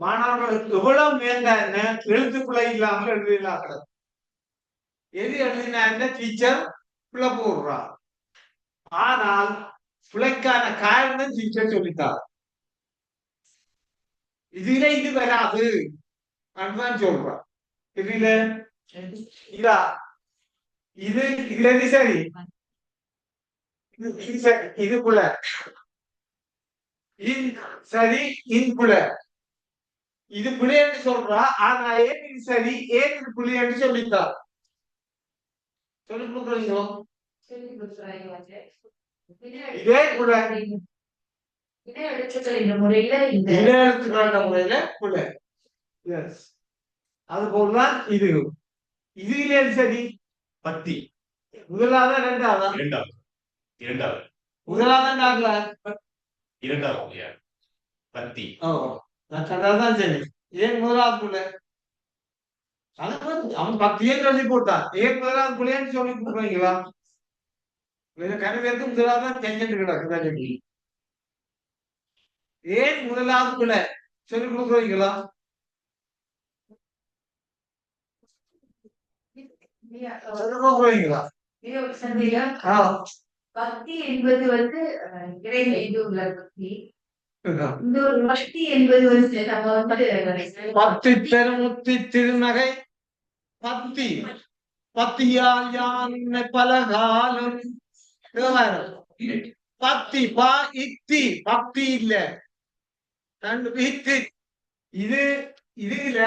மாணவர்களுக்கு எவ்வளவு மேல என்ன எழுத்துக்குள்ள இல்லாமல் எழுதினாங்க எது எழுதினா என்ன? டீச்சர் பிள்ளை போடுறா. ஆனால் பிள்ளைக்கான காரணம் டீச்சர் சொல்லித்தார் இதுல இது வராது அதுதான் சொல்றான் இதுல இதா இது இதுல இது சரி இது இது சரி இது புல புல புலியன்னு சொல்றா ஆனா ஏன் இது சரி? ஏன் இது புலியன்னு சொல்லித்தார் சொல்லி கொடுக்குறீங்களோ இதே புல. முறையில முறையில புல. எஸ் அது போலதான் இது இது இல்லையா சரி? பத்தி. முதலாவது ரெண்டாவதா இரண்டாவது. இரண்டாவது. முதலாவது இரண்டாவது. பத்தி. சொன்னதான் சரி ஏன் முதலாவது புள்ள? அது வந்து அவன் பத்தியே சொல்லி போட்டான்? ஏன் முதலாவது புள்ளைன்னு சொல்லி கொடுக்குறீங்களா கணவருக்கு முதலாவது தான் செஞ்சுட்டு கிடக்குதா சொல்லி ஏன் முதலாவது பிள்ளை சொல்லி கொடுக்குறீங்களா? பக்தி என்பது வந்து அஹ், இறை மீது உள்ள பக்தி. பத்தி பெருமுத்தி திருநகை பத்தி பத்தியால் யான் பல காலம் பத்தி பா இத்தி. பக்தி இல்ல. இத்தி. இது இது இல்ல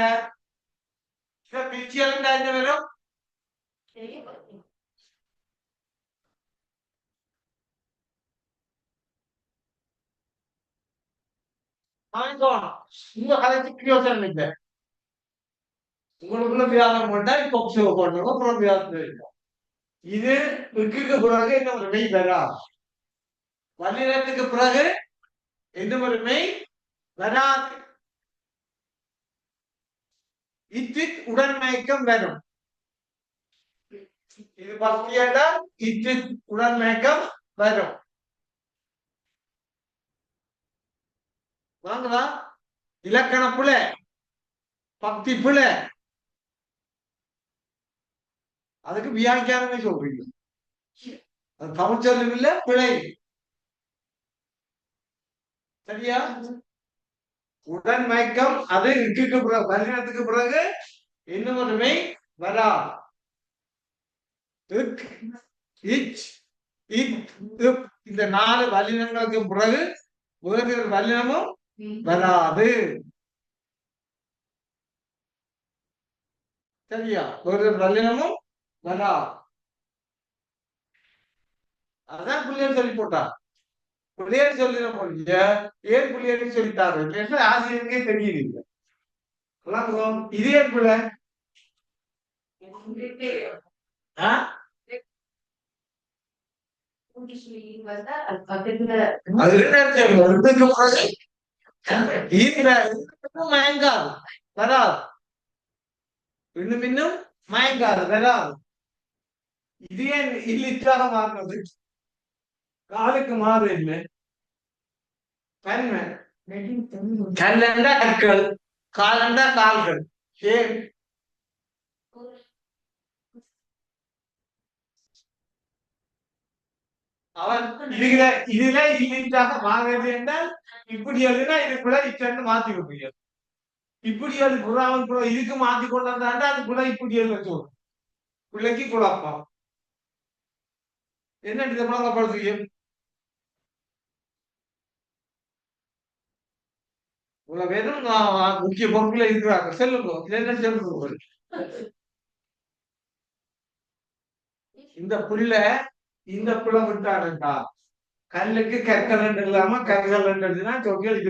இத பிரிச்சு எழுந்தா என்ன வரும்? உங்க கதைக்கு இல்லை உங்களுக்குள்ள வியாதம் போட்டா இப்போ போட்டோம் அப்புறம் இருக்கும் இது விக்குக்கு பிறகு என்ன ஒரு மெய் வரா வல்லினத்துக்கு பிறகு என்ன ஒரு மெய் வராது இத்தித் உடன்மயக்கம் வரும் இது பக்தியாண்டா இத்தித் உடன்மயக்கம் வரும் வாங்களா இலக்கண புல பக்தி புல. அதுக்கு வியாக்கியானமே சொல்றீங்க. அது தமிழ் சொல்லும் இல்ல பிழை. சரியா? உடன் மயக்கம் அது இருக்கு பிறகு வல்லினத்துக்கு பிறகு இன்னும் ஒன்றுமே வரா இச், இந்த நாலு வல்லினங்களுக்கு பிறகு வேறு வல்லினமும் வராது. சரியா? ஒரு வல்லினமும் வரா. அதான் புள்ளியர் சொல்லி போட்டா. புள்ளியர் சொல்லின போலிய ஏன் புள்ளியர் சொல்லிட்டாரு? ஆசிரியருக்கே விளங்குவோம் இது. ஏன் பிள்ளை? அது என்ன தெரியும்? ரெண்டுக்கு பிறகு இந்த இன்னும் மயங்காது வராது இன்னும் இன்னும் மயங்காது வராது இது ஏன் இல்லிச்சாக மாறுறது காலுக்கு மாறு இல்லை தன்மை கல்லண்டா கற்கள் காலண்டா கால்கள் ஏன் அவன் இதுல இதுல இல்லிச்சாக மாறுறது என்றால் இப்படி எழுதினா இதுக்குள்ள இச்சன்னு மாத்தி கொடுப்பீங்க இப்படி அது புறாவன் புறா இதுக்கு மாத்தி கொண்டு வந்தாண்டா அது கூட இப்படி எழுத சொல்லும் பிள்ளைக்கு குழப்பம் என்ன இதை பழக்கப்படுத்துவீங்க உங்களை வெறும் நான் முக்கிய பொறுப்புல இருக்கிறாங்க. செல்லுங்க. இது என்ன சொல்லுங்க இந்த புள்ள இந்த புள்ள விட்டானுண்டா. கல்லுக்கு கற்கள் இல்லாம கற்கள் ரெண்டு எழுதுனா தொகையில்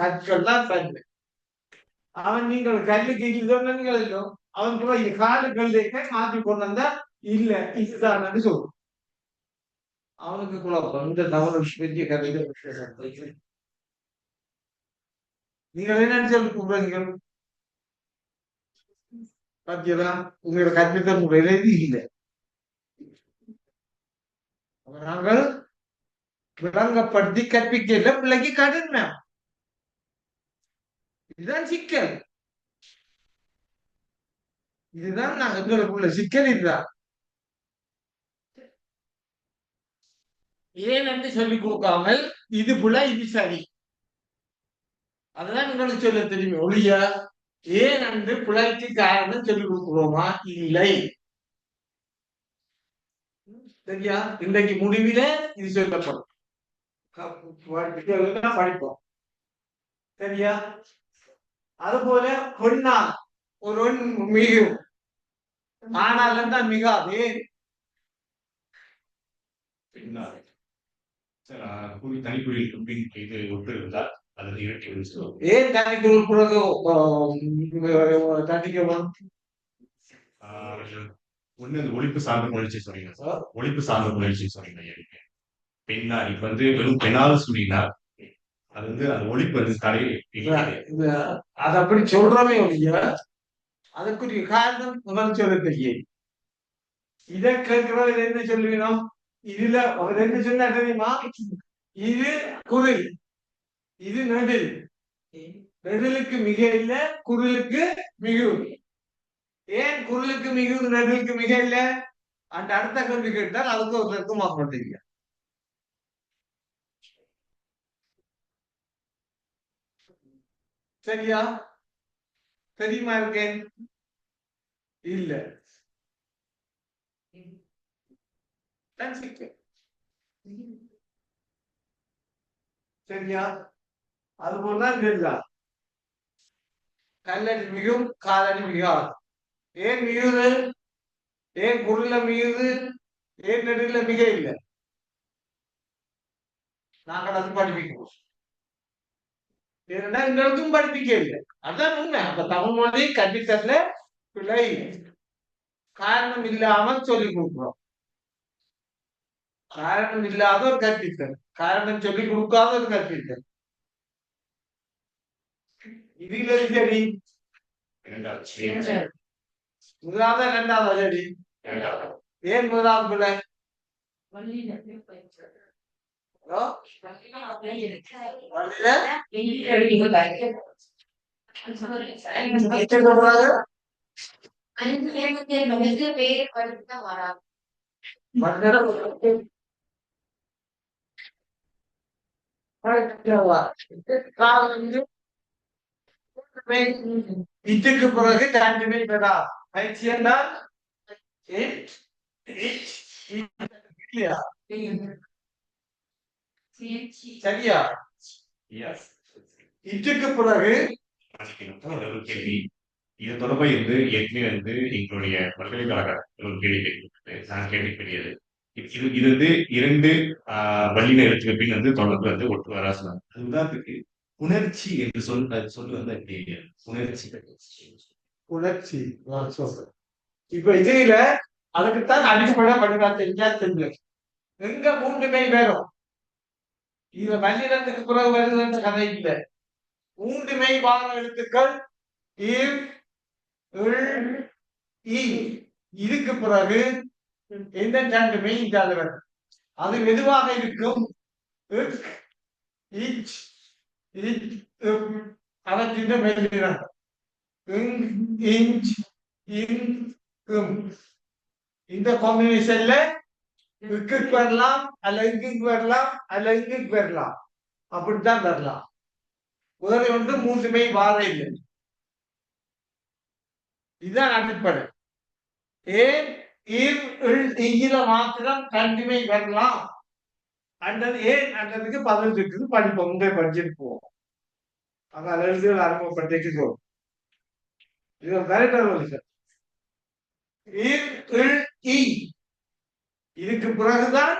கற்கள் தான். தண்ணு அவன் நீங்கள் கல்லுக்கு இதுதான் இல்லோ அவன் கூட காலு கல்லுக்கு மாற்றி கொண்டு வந்தா இல்ல இதுதான் சொல்லும் அவனுக்கு குழப்பம். இந்த தவறு பெரிய கதை நீங்கள் என்ன சொல்லி கூப்பிடுறீங்க பாத்தீங்களா உங்களோட கற்பித்த முறையில இது இல்லை. நாங்கள் விளங்கப்படுத்தி கற்பிக்கல பிள்ளைக்கு கடினம் இதுதான் சிக்கல். இதுதான் நாங்க எங்களுக்குள்ள சிக்கல் இதுதான். ஏன் என்று சொல்லிக் கொடுக்காமல் இது புல இது சரி. அதுதான் உங்களுக்கு சொல்ல தெரியும். ஒழிய ஏன் என்று புலைக்கு காரணம் சொல்லிக் கொடுக்கிறோமா? இல்லை. சரியா? இன்றைக்கு முடிவில இது சொல்லப்படும். படிப்போம் சரியா? தான் மிகாது. பின்னால். சார் ஆஹ் குறி தனிக்குறியில் பின் இது ஒன்று இருந்தால் அல்லது இரட்டை ஏன் தனிக்கு உட்புறது தண்டிக்கணும் ஒண்ணு ஒழிப்பு சார்ந்த முயற்சி சொன்னீங்க. சார் ஒழிப்பு சார்ந்த முயற்சி சொன்னீங்க பெண்ணா இப்ப வந்து வெறும் பெண்ணால் சொன்னீங்கன்னா அது வந்து அந்த ஒழிப்பு வந்து தடை இது அது அப்படி சொல்றோமே ஒழிய அதற்குரிய காரணம் முதல் சொல்ல தெரியும் இதை கேட்கிறவர் என்ன சொல்லுவீனோம்? இதுல அவர் என்ன சொன்னார் தெரியுமா? இது குரில். இது நெடில். நெடிலுக்கு மிக இல்ல குரலுக்கு மிகு. ஏன் குரலுக்கு மிகு நெடிலுக்கு மிக இல்ல? அந்த அடுத்த கேள்வி கேட்டால் அதுக்கு ஒருத்தருக்கு மாற்ற மாட்டீங்க சரியா? தெரியுமா இருக்கேன் இல்ல. சரியா? அது போலதான் இருந்தா கல்லடி மிகும் காலடி மிகாது. ஏன் மிகுது? ஏன் குருல மிகுது? ஏன் நெடுல மிக இல்லை? நாங்கள் அது படிப்பிக்கிறோம் ஏன்னா எங்களுக்கும் படிப்பிக்க இல்லை. அதான் உண்மை. அப்ப தமிழ் மொழி கற்பித்தல்ல பிழை காரணம் இல்லாமல் சொல்லிக் கொடுக்கிறோம். காரணம் இல்லாத ஒரு கற்பித்தல். காரணம் சொல்லிக் கொடுக்காத ஒரு கற்பித்தல் இதுல சரி முதலாவது இரண்டாவது சரி ஏன் முதலாவது பிள்ளை ஹலோ? வழியில எத்தனை கூடாது இதுக்கு பிறகு ரெண்டுமே பெறா. பயிற்சி என்றால் இல்லையா? சரியா. இதுக்கு பிறகு? இது தொடர்பாக இருந்து ஏற்கனவே வந்து எங்களுடைய பல்கலைக்கழக ஒரு கேள்வி கேட்கப்பட்டது. நான் கேள்விப்படியது இது இது வந்து இரண்டு வல்லின எழுத்துக்கு பின் வந்து தொடர்பு வந்து ஒட்டு வரா சொன்னாங்க அது உதாரணத்துக்கு உணர்ச்சி என்று சொல் அது சொல்லு வந்து அப்படி உணர்ச்சி உணர்ச்சி இப்ப இதுல அதுக்குத்தான் அடிப்படை படிவா தெரிஞ்சா தெரிஞ்சு. எங்க மூன்றுமே வேறும் இதுல பன்னிரண்டுக்கு பிறகு வருதுன்ற கதை இல்லை. மூன்றுமை வாங்க எழுத்துக்கள் இ. இதுக்கு பிறகு எந்த ரெண்டுமே இல்லாத வரும் அது மெதுவாக இருக்கும்? அவற்றின் மெல்லினம் இஞ்ச், இன், இந்த காம்பினேஷன்ல இக்கு வரலாம் அல்ல இங்குக்கு வரலாம் அல்ல இங்குக்கு வரலாம். அப்படித்தான் வரலாம். வேற ஒன்று மூன்றுமே வார இல்லை இதுதான் அடிப்படை. ஏன்? இல், இங்கில மாத்திரம் கண்டிமை வரலாம். அண்டது ஏன்? அண்டதுக்கு பதில் இருக்குது. படிப்போம். உங்களை படிச்சுட்டு போவோம். அந்த எழுதுகள் ஆரம்பப்பட்டேக்கு சொல்லும் இது வேற சார் இல், இல், இ. இதுக்கு பிறகுதான்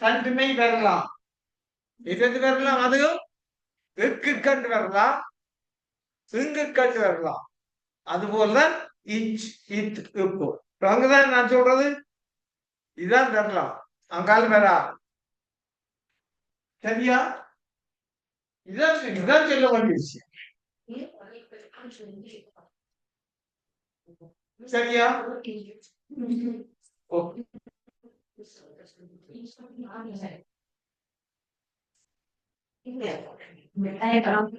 தன்மை வரலாம். எது வரலாம்? அதுவும் எக்கு கண்டு வரலாம் சிங்கு கண்டு வரலாம். அதுபோலதான் இச் இத் இப்போ அங்கதான் நான் சொல்றது. இதான் வரலாம். அங்கால வரா சரியா? இதான் இதுதான் சொல்ல வேண்டிய விஷயம். சரியா? ஓகே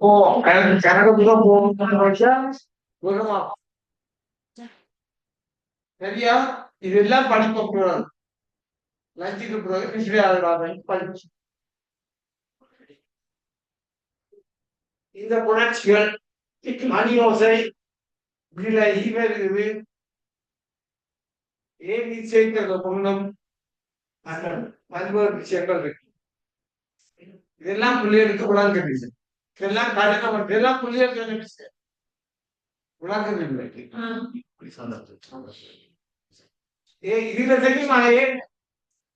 ஓ எனக்கு கனகத்துல போகணும்னு வச்சா விடுமா சரியா இதெல்லாம் படிக்க கூடாது லஞ்சுக்கு பிறகு ஹிஸ்டரி ஆகிறாங்க படிச்சு இந்த புணர்ச்சிகள் மணி இருக்குது ஏன் நிச்சயித்த பொண்ணும் பல்வேறு விஷயங்கள் இருக்கு. இதெல்லாம் பிள்ளைகளுக்கு விளங்குறது இதெல்லாம் கடினம் இதெல்லாம் பிள்ளைகளுக்கு ஏ இதுல தெரியுமா? ஏன்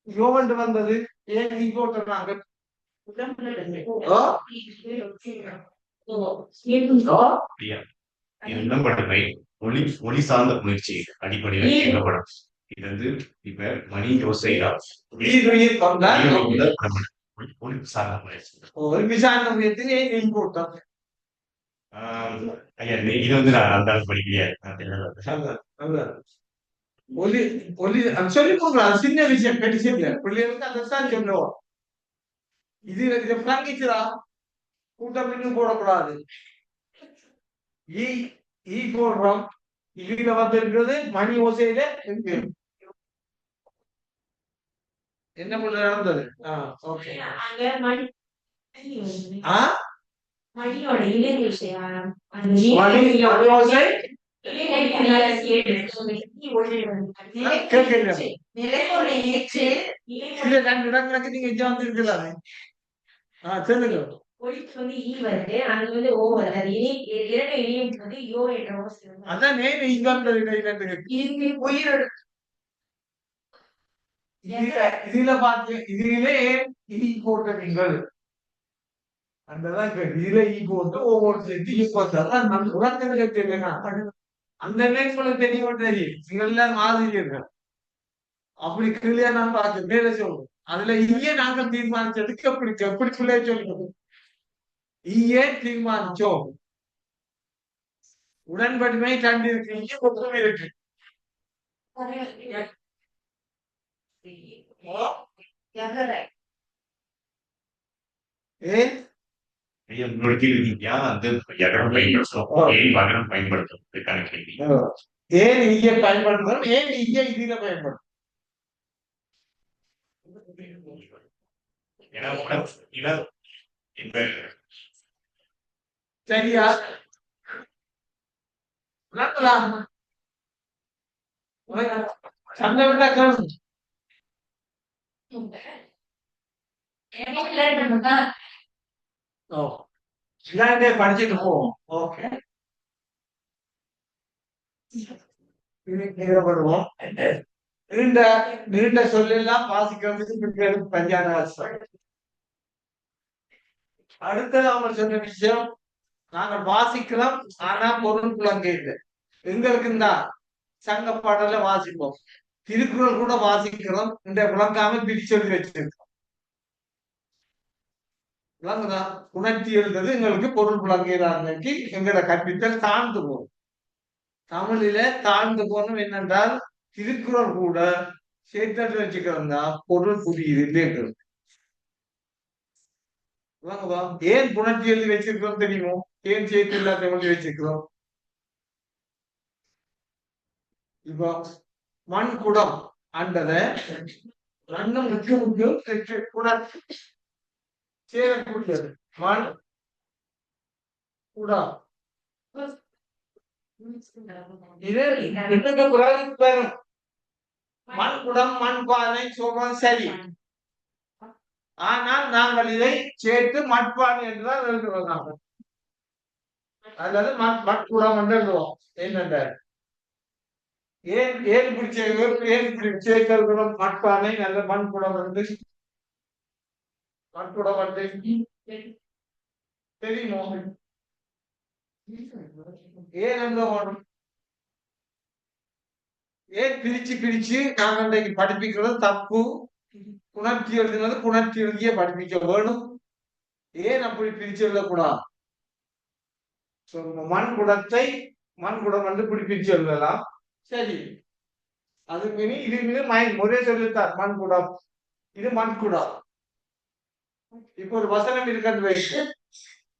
யோகண்டு வந்தது. ஏன் நீ போட்டுறாங்க அப்படியா? இது விளம்பரமை ஒளி ஒளி சார்ந்த முயற்சி அடிப்படையில் இயக்கப்படும் இது வந்து இப்ப மணி யோசையா ஒளி சார்ந்த முயற்சி. ஒரு விசாரணை முயற்சி ஆஹ் ஐயா இது வந்து நான் அந்த அளவுக்கு படிக்கலையா. நான் தெரியல. ஒலி ஒலி அது சொல்லி கொடுக்கலாம். சின்ன விஷயம் பெருசு இல்ல. பிள்ளைகளுக்கு அதைத்தான் சொல்லுவோம் இது இதை பங்கிச்சுதா கூட்டம் இன்னும் போடக்கூடாது. ஈ ஈ போடுறோம் இதுல வந்திருக்கிறது மணி ஓசையில இருக்கு. என்ன பண்ண நடந்தது? ஆ ஓகே ஆ? மணியோட ஓசை? கேட்கல நீங்க சொல்லுங்க. ஒளிக்கு வந்து ஈ வருது அது வந்து ஓ வருது அது இணை இரண்டு இணையும் வந்து யோ என்ற ஓசை வந்து அதான் நேரு இங்க வந்தது இரண்டு இது உயிரோட இதுல இதுல பாத்து இதுல ஈ போட்டீங்கள் அந்ததான் கேள்வி. இதுல ஈ போட்டு ஒவ்வொரு சேர்த்து ஈ போட்டாதான் நம்ம உலகத்துல தெரியல அந்த நேரத்துல தெரியும்? தெரியும். எல்லாம் ஆசிரியர்கள் அப்படி கிளியா நான் பார்த்து மேல சொல்லுவோம் அதுல ஈய நாங்கள் தீர்மானிச்சதுக்கு எப்படி எப்படி பிள்ளை சொல்லுவோம் ஈயே தீர்மானிச்சோம் உடன்படிமை கண்டிருக்கு ஈய ஒப்புமை இருக்கு. ஏன் கேள்வி. ஏன் ஈய பயன்படுத்துறோம் ஏன் ஈய இதுல பயன்படுத்தும் ஏன்னா சரியா நடக்கலாம் சண்டை விட்டா கேளு. ஓ இல்லாண்டே படிச்சுட்டு போவோம் ஓகே. வருவோம். நீண்ட நீண்ட சொல்லெல்லாம் வாசிக்கிறதுக்கு பஞ்சான அடுத்தது அவங்க சொன்ன விஷயம் நாங்கள் வாசிக்கிறோம் ஆனா பொருள் புலங்க இல்லை. எங்களுக்கு இந்த சங்க பாடல வாசிப்போம். திருக்குறள் கூட வாசிக்கிறோம். இந்த விளங்காம பிரிச்சு எழுதி வச்சிருக்கோம். விளங்குதா? உணர்த்தி எழுதுறது எங்களுக்கு பொருள் விளங்கிறாங்க எங்களோட கற்பித்தல் தாழ்ந்து போகும். தமிழில தாழ்ந்து போகணும் என்னென்றால் திருக்குறள் கூட சேர்த்து வச்சுக்கிறோம்னா பொருள் புரியுது இல்லைங்கிறது ஏன் புணர்ச்சி எழுதி வச்சிருக்கிறோம் தெரியுமோ? ஏன் சேர்த்து எல்லாத்தையும் எழுதி வச்சிருக்கிறோம் இப்போ மண் குடம் அண்டத மண்ணும் முக்கிய முக்கியம் குடம் சேரக்கூடியது மண் குடம். இது ரெண்டுக்கு பிறகு வரும். மண் குடம் மண் பானை சொல்றது சரி. ஆனால் நாங்கள் இதை சேர்த்து மட்பானை என்றுதான் எழுதுவதாகும். அதனால அல்லது மண் கூட என்று எழுதுவோம் என்னென்ன ஏன் ஏன் பிடிச்ச ஏன் பிடிச்ச சேர்க்கிறோம் மட்பானை நல்ல மண் குடம் வந்து மண் குடம் வந்து தெரியுமோ? ஏன் எங்க ஓடும் ஏன் பிரிச்சு பிரிச்சு நாங்க இன்றைக்கு படிப்பிக்கிறது தப்பு? உணர்ச்சி எழுதுனது உணர்ச்சி எழுதியே படிப்பிக்க வேணும். ஏன் அப்படி பிரிச்சு எழுதக்கூடாது? மண் குடத்தை மண் குடம் வந்து பிடிப்பிச்சு சொல்லலாம். சரி. அது மீனி இது மீது மயன் ஒரே சொல்லித்தார் மண் குடம் இது மண் குடம் இப்ப ஒரு வசனம் இருக்கிறது வைத்து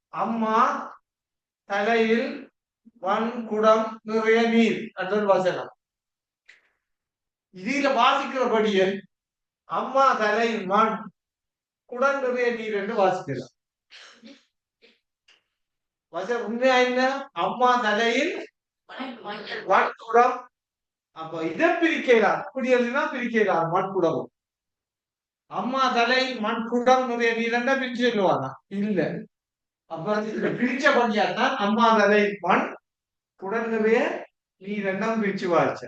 அம்மா தலையில் மண் குடம் நிறைய நீர். என்ற வசனம். இதுல வாசிக்கிறபடியே அம்மா தலையில் மண் குடம் நிறைய நீர் என்று வாசிக்கலாம். வசனம் உண்மையா என்ன? அம்மா தலையில் மண்குடம் அப்ப இதை பிரிக்கிறார் அப்படி எழுதினா பிரிக்கிறார் மண்குடம் அம்மா தலை மண்குடம் நிறைய நீரண்டா பிரிச்சு சொல்லுவாங்க இல்ல. அப்ப பிரிச்ச பண்ணியாத்தான் அம்மா தலை மண் குடம் நீ நீரெண்ணம் பிரிச்சு வாச்ச.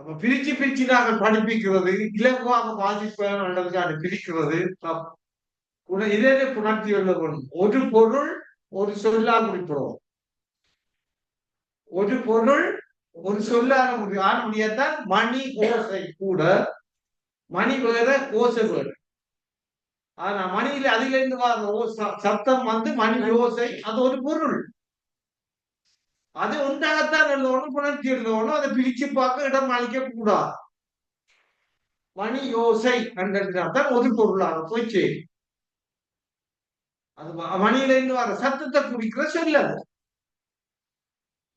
அப்ப பிரிச்சு பிரிச்சு நாங்கள் படிப்பிக்கிறது இலகுவாக வாசிப்பதற்கான பிரிக்கிறது. தப்பு. இதே புணர்த்தி எழுத ஒரு பொருள் ஒரு சொல்லா குறிப்பிடுவோம் ஒரு பொருள் ஒரு சொல்லாக முடியும். ஆன முடியாதான் மணி ஓசை கூட. மணி வேற ஓசை வேற. ஆனா மணியில அதுல இருந்து சத்தம் வந்து மணி ஓசை அது ஒரு பொருள். அது ஒன்றாகத்தான் எழுதணும் புணர்ச்சி எழுதணும் அதை பிரிச்சு பார்க்க இடம் அளிக்க கூடாது. மணி யோசை என்றால் ஒரு பொருளாக போய் சேரும் அது மணியில இருந்து வர சத்தத்தை குறிக்கிற சொல்லது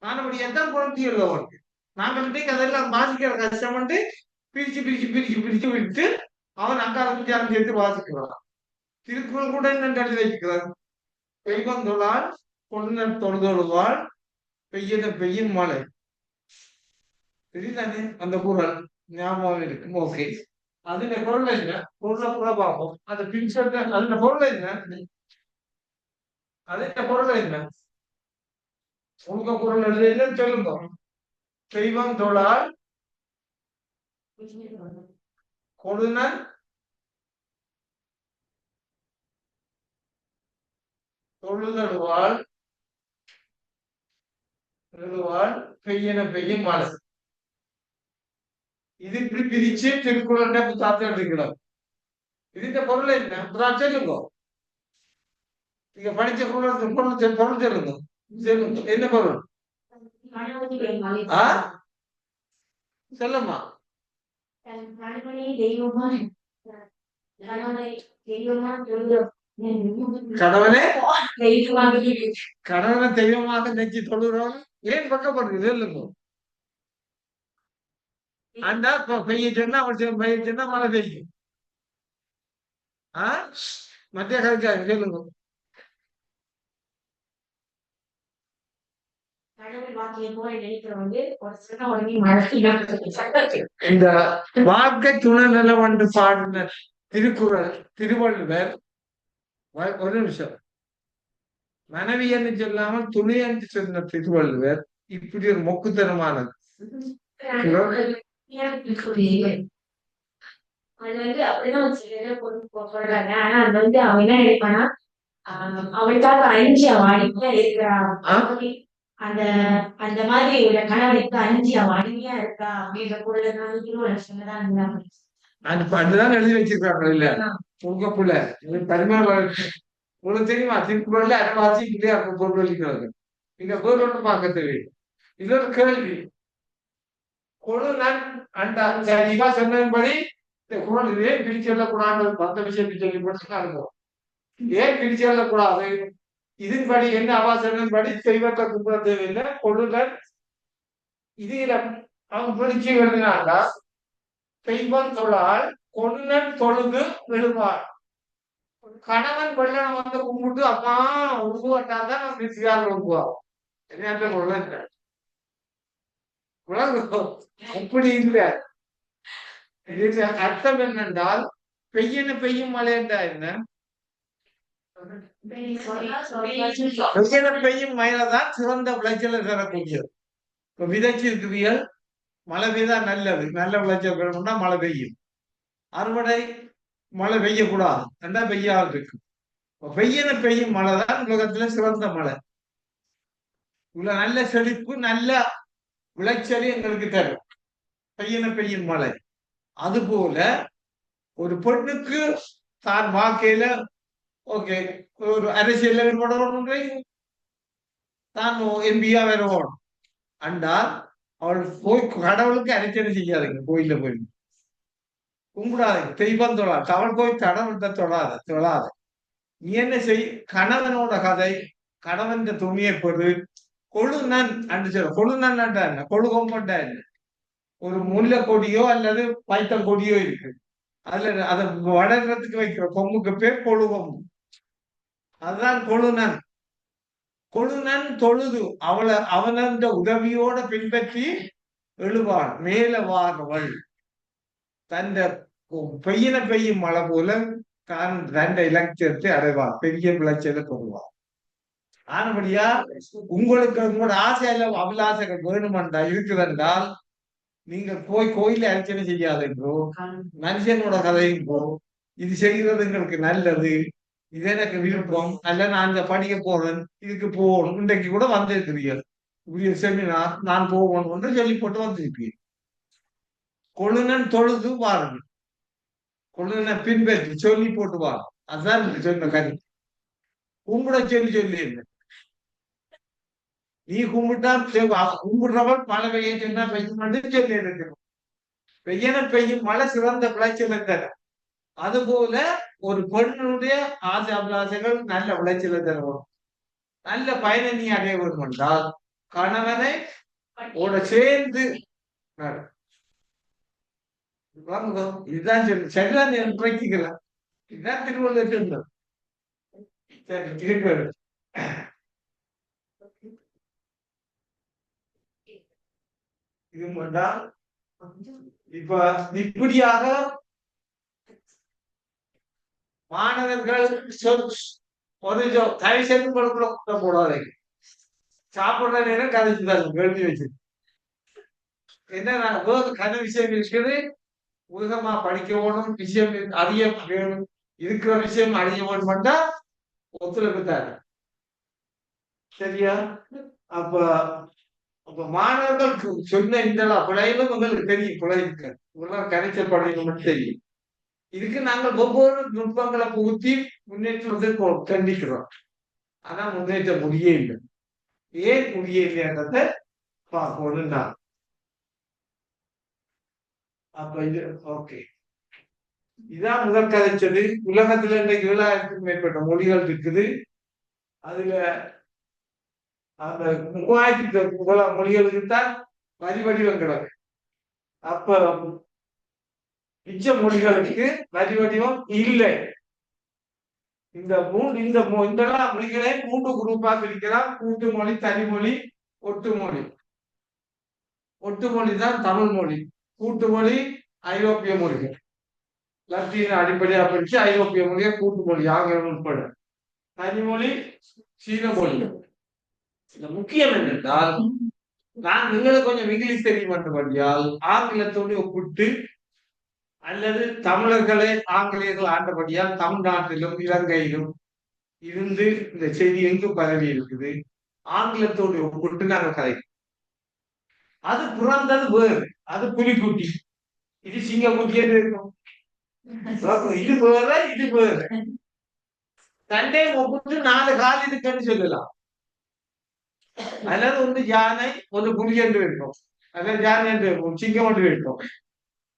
ஆனபடி எல்லாம் புணர்ச்சி எழுதணும் நாங்கள் இன்றைக்கு அதெல்லாம் வாசிக்கிற கஷ்டம்ட்டு பிரிச்சு பிரிச்சு பிரிச்சு பிரிச்சு விட்டு அவன் அங்காரம் தியானம் சேர்த்து வாசிக்கிறான். திருக்குறள் கூட என்ன எழுதி வைக்கிறான் பெய்வம் தொழால் பொன்னர் தொழுதொழுவாள் பெய்யத பெய்யும் மழை. தெரியுதானே? அந்த குரல் ஞாபகம் இருக்கு. ஓகே அதுல பொருள் என்ன? குரல கூட பார்ப்போம். அந்த பிக்சர் அதுல பொருள் என்ன? அதே பொருள் என்ன? உங்க பொருள் எழுது எழுதுன்னு சொல்லுங்க. தெய்வம் தொழால் கொடுநன் தொழுதழுவாள் எழுதுவாள் பெய்யன பெய்யும் மழை இது இப்படி பிரிச்சு திருக்குறள் புத்தாத்த எடுக்கிறோம் இதுக்கு பொருள் என்ன? புதான் சொல்லுங்க. நீங்க படிச்ச பொருள் பொருள் பொருள் சொல்லுங்க என்ன பொருள் ஆ? சொல்லுமா கணவனை கணவனை கடவுளே தெய்வமாக கடவுளை தெய்வமாக நெஞ்சு தொழுகிறோம் ஏன் பக்கப்படுறது சொல்லுங்க அந்த இப்ப பெய்ய சொன்னா அவன் பெய்ய சொன்னா மழை பெய்யும் ஆ மத்திய கருக்காங்க சொல்லுங்க கடவுள் வாக்கியம் போல நினைக்கிறவங்க ஒரு சின்ன உடனே மழை இந்த வாழ்க்கை துணை நிலவன்று பாடின திருக்குறள் திருவள்ளுவர் ஒரு நிமிஷம். மனைவி என்று சொல்லாமல் துணை என்று சொன்ன திருவள்ளுவர் இப்படி ஒரு மொக்குத்தனமானது. அது வந்து அப்படிதான் வச்சுக்கிட்டு பொண்ணு போ- சொல்றாங்க. ஆனா அது வந்து அவன் என்ன நினைப்பானா அவளுக்காக அஞ்சு அவன் இருக்கிறான்? அந்த அந்த மாதிரி உள்ள கணவனுக்கு அஞ்சு அவன் அடிமையா இருக்கா அப்படின்ற பொருள் நான் திருவள்ளுவர் தான் இருந்தாங்க அது அதுதான் எழுதி வச்சிருக்காங்க இல்ல? உங்க புள்ள. பரிமாணம் உங்களுக்கு தெரியுமா? திருக்குறள்ல அரைவாசி இல்லையா பொருள் அளிக்கிறது நீங்க பொருள் ஒன்று பார்க்க தெரியும் இது ஒரு கேள்வி கொழுநன் அண்டா சரி, இவா சொன்னபடி இந்த குரல் ஏன் பிரிச்சு அந்த விஷயத்தை சொல்லி மட்டும் இருக்கும் ஏன் பிரிச்சு எழுதக்கூடாது? இதன்படி என்ன அவா சொன்னபடி தெய்வத்தை கும்பிட தேவையில்லை கொழுநன் இதுல அவங்க பிரிச்சு எழுதினாங்க தெய்வம் தொழால் கொழுநன் தொழுது விழுவார். கணவன் வெள்ளம் வந்து கும்பிட்டு அம்மா உருவாட்டாதான் நம்ம பிரிச்சுக்காரர் உருவாகும் என்ன கொள்ளன் அப்படி இல்லை. அர்த்தம் என்னென்றால் பெய்யன பெய்யும் மழை என்றா என்ன? பெய்யும் மயில தான் சிறந்த விளைச்சலை தரக்கூடியது. இப்ப விதைச்சிருக்கிறீர்கள் மழை பெய்தா நல்லது. நல்ல விளைச்சல் பெறணும்னா மழை பெய்யும். அறுவடை மழை பெய்யக்கூடாது. ரெண்டா பெய்யாது இருக்கு. பெய்யன பெய்யும் மழை தான் உலகத்துல சிறந்த மழை. உள்ள நல்ல செழிப்பு நல்ல விளைச்சல் எங்களுக்கு தரும். பெய்யன பெய்யும் மழை. அதுபோல ஒரு பெண்ணுக்கு தான் வாழ்க்கையில ஓகே ஒரு அரசியல் ஈடுபடணும் தான் எம்பியா வரணும் அண்டா அவள் போய் கடவுளுக்கு அரைச்சனை செய்யாதுங்க கோயில போய் கும்பிடாது தெய்வம் தொழாது அவள் போய் கடவுள்கிட்ட தொழாத தொழாத நீ என்ன செய் கணவனோட கதை கணவன் துணியை பெரு கொழுநன் அண்டு சொல்ல கொழுநன் என்ன கொழு கொம்பட்டா என்ன ஒரு முல்லை கொடியோ அல்லது பைத்தம் கொடியோ இருக்கு அதுல அதை வளர்றதுக்கு வைக்கிற கொம்புக்கு பேர் கொழுகொம்பு அதுதான் கொழுநன். கொழுநன் தொழுது அவளை அவனந்த உதவியோட பின்பற்றி எழுவாள். மேல வாரவள் தந்த பெய்யின பெய்யும் மழை போல தான் தண்ட இலட்சியத்தை அடைவார் பெரிய விளைச்சலை பெறுவார் ஆனபடியா உங்களுக்கு உங்களோட ஆசையில அபிலாசைகள் வேணுமென்றா இருக்குதென்றால் நீங்க போய் கோயில அர்ச்சனை செய்யாதென்றோ மனுஷனோட கதைன்றோ இது செய்கிறது எங்களுக்கு நல்லது. இது எனக்கு விருப்பம். அல்ல நான் இந்த படிக்க போறேன் இதுக்கு போகணும். இன்றைக்கு கூட வந்திருக்கிறீர்கள். இப்படி செமினார் நான் போகணும் என்று சொல்லி போட்டு வந்திருப்பீர்கள் கொழுநன் தொழுது வாருங்கள். கொழுநனை பின்பற்றி சொல்லி போட்டு வாருங்கள் அதுதான் சொன்ன கருத்து. கும்பிட சொல்லி சொல்லி இல்லை நீ கும்பிட்டா கும்பிடுறவன் மழை பெய்ய சொன்னா பெய்யும் என்று சொல்லி இருக்கணும் பெய்யன பெய்யும் மழை சிறந்த விளைச்சல் தரும் அதுபோல ஒரு பெண்ணுடைய ஆசை அபிலாசைகள் நல்ல விளைச்சலை தரும் நல்ல பயனை நீ அடைய வேண்டும் என்றால் கணவனை உட சேர்ந்து இதுதான் சொல்லு. சரிதான் நீ பிரச்சிக்கலாம் இதுதான் திருவள்ளுவர் சொன்னது சரி இருக்கிறது இது இப்ப இப்படியாக மாணவர்கள் சொல் தயவு செய்து கொடுக்குற கூட்டம் போடாதீங்க. சாப்பிடுற நேரம் கதைச்சுதாங்க எழுதி வச்சு என்ன கதை விஷயம் இருக்குது. உலகமா படிக்க வேணும் விஷயம் அறிய வேணும் இருக்கிற விஷயம் அறிய வேணும் பண்ணா ஒத்துழைப்பு தாரு சரியா? அப்ப அப்ப மாணவர்கள் சொன்ன இந்த பிழையிலும் உங்களுக்கு தெரியும் பிழை இருக்கு இவெல்லாம் கரைச்சல் படையணும் தெரியும். இதுக்கு நாங்கள் ஒவ்வொரு நுட்பங்களை புகுத்தி முன்னேற்றத்தை கண்டிக்கிறோம். ஆனா முன்னேற்ற முடியே இல்லை. ஏன் முடிய இல்லைன்றத பார்க்கணும் நான். அப்ப இது ஓகே இதான் முதல் கதைச்சது உலகத்துல இன்றைக்கு ஏழாயிரத்துக்கும் மேற்பட்ட மொழிகள் இருக்குது. அதுல அந்த மூவாயிரத்தி முதலாம் மொழிகளுக்கு தான் வரி வடிவம் கிடக்கு. அப்ப மிச்ச மொழிகளுக்கு வரி வடிவம் இல்லை. இந்த மூன்று இந்த இந்த மொழிகளை மூன்று குரூப்பா பிரிக்கலாம். கூட்டு மொழி தனிமொழி ஒட்டு மொழி. ஒட்டு மொழி தான் தமிழ் மொழி. கூட்டு மொழி ஐரோப்பிய மொழிகள். லத்தீன அடிப்படையா பிரிச்சு ஐரோப்பிய மொழியை கூட்டு மொழி ஆங்கிலம் உட்பட. தனிமொழி சீன மொழி இந்த முக்கியம் என்னென்றால் நான் எங்களுக்கு கொஞ்சம் இங்கிலீஷ் தெரியும் என்றபடியால் ஆங்கிலத்தோடு ஒப்பிட்டு அல்லது தமிழர்களே ஆங்கிலேயர்கள் ஆண்டபடியால் தமிழ்நாட்டிலும் இலங்கையிலும் இருந்து இந்த செய்தி எங்கு பரவி இருக்குது? ஆங்கிலத்தோடு ஒப்பிட்டு நாங்கள் கதை அது பிறந்தது வேறு. அது புலிக்குட்டி. இது சிங்கக்குட்டி என்று இருக்கும். இது வேற இது வேற. தண்டை ஒப்பிட்டு நாலு கால் இருக்குன்னு சொல்லலாம். அல்லது ஒன்று யானை ஒன்று புலி என்று இருக்கும். அல்லது யானை என்று இருக்கும். சிங்கம் என்று இருக்கும்.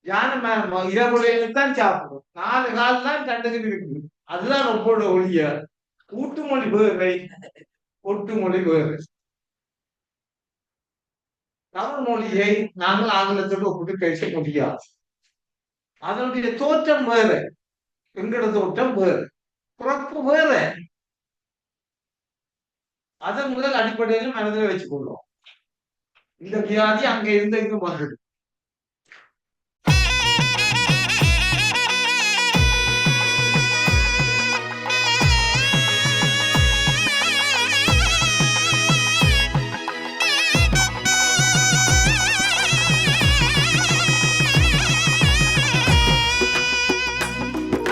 யானை இரவுலையில தான் சாப்பிடும். நாலு கால் தான் தண்டுகிட்டு இருக்குது அதுதான் ஒப்போட ஒழிய. கூட்டு மொழி வேறு. ஒட்டுமொழி வேறு. தமிழ் மொழியை நாங்கள் ஆங்கிலத்தோடு ஒப்பிட்டு பேச முடியாது. அதனுடைய தோற்றம் வேறு. எங்கட தோற்றம் வேறு. பிறப்பு வேறு. அதன் முதல் அடிப்படையில் மனதில் வச்சு கொள்வோம் இந்த வியாதி அங்க இருந்து இங்கு மகிழும்.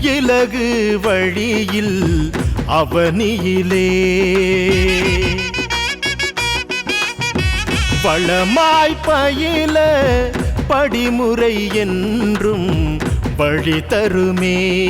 இலகு வழியில் அவனியிலே. வளமாய் பயில படிமுறை என்றும் வழி தருமே.